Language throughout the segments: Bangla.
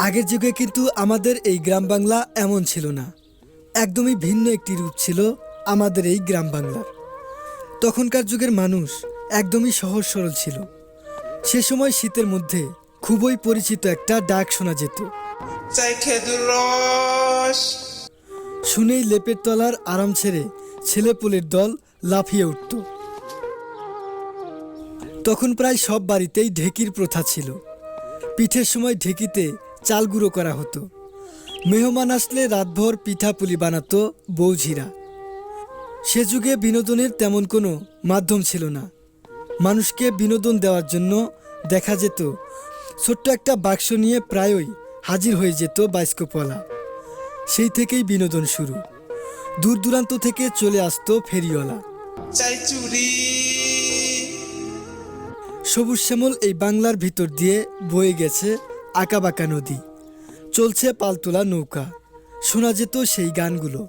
আগের যুগে কিন্তু আমাদের এই গ্রাম বাংলা এমন ছিল না। একদমই ভিন্ন একটি রূপ ছিল আমাদের এই গ্রাম বাংলার। তখনকার যুগের মানুষ একদমই সহজ সরল ছিল। সে সময় শীতের মধ্যে খুবই পরিচিত একটা ডাক শোনা যেত। শুনেই লেপের তলার আরাম ছেড়ে ছেলেপুলের দল লাফিয়ে উঠত। তখন প্রায় সব বাড়িতেই ঢেকির প্রথা ছিল। পিঠের সময় ঢেকিতে চাল গুঁড়ো করা হতো। মেহমান আসলে রাতভর পিঠা পুলি বানাতো বৌঝিরা। সে যুগে বিনোদনের তেমন কোনো মাধ্যম ছিল না। মানুষকে বিনোদন দেওয়ার জন্য দেখা যেত ছোট্ট একটা বাক্স নিয়ে প্রায়ই হাজির হয়ে যেত বাস্কপলা সেই থেকেই বিনোদন শুরু। দূর দূরান্ত থেকে চলে আসতো ফেরিওয়ালা। সবুজ শ্যামল এই বাংলার ভিতর দিয়ে বয়ে গেছে আঁকাবাঁকা নদী। চলছে পালতোলা নৌকা। শোনা যেত সেই গানগুলো।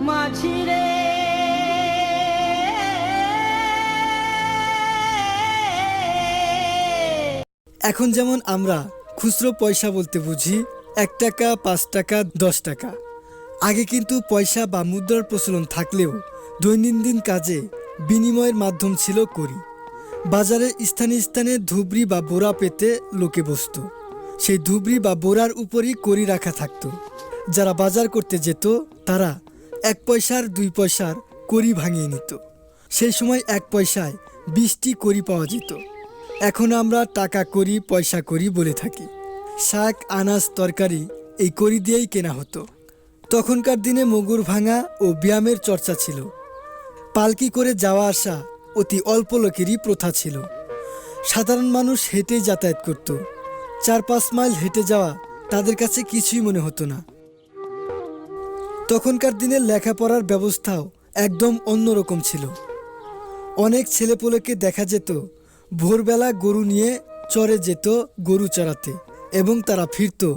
মাঝিরে। এখন যেমন আমরা খুচরো পয়সা বলতে বুঝি এক টাকা পাঁচ টাকা দশ টাকা। আগে কিন্তু পয়সা বা মুদ্রার প্রচলন থাকলেও দৈনন্দিন কাজে বিনিময়ের মাধ্যম ছিল করি বাজারে স্থানে স্থানে ধুবড়ি বা বোরা পেতে লোকে বসত। সেই ধুবড়ি বা বোরার উপরই করি রাখা থাকতো। যারা বাজার করতে যেত, তারা এক পয়সার, দুই পয়সার করি ভাঙিয়ে নিত। সেই সময় এক পয়সায় বিশটি করি পাওয়া যেত। এখন আমরা টাকা করি পয়সা করি বলে থাকি। শাক, আনাজ, তরকারি এই করি দিয়েই কেনা হতো। তখনকার দিনে মগুর ভাঙা ও ব্যায়ামের চর্চা ছিল। পালকি করে যাওয়া আসা অতি অল্প লোকেরই প্রথা ছিল। সাধারণ মানুষ হেঁটেই যাতায়াত করত। চার পাঁচ মাইল হেঁটে যাওয়া তাদের কাছে কিছুই মনে হতো না। তখনকার দিনে লেখাপড়ার ব্যবস্থাও একদম অন্যরকম ছিল। অনেক ছেলেপুলেকে দেখা যেত, ভোরবেলা গরু নিয়ে চরে যেত গরু চড়াতে এবং তারা ফিরত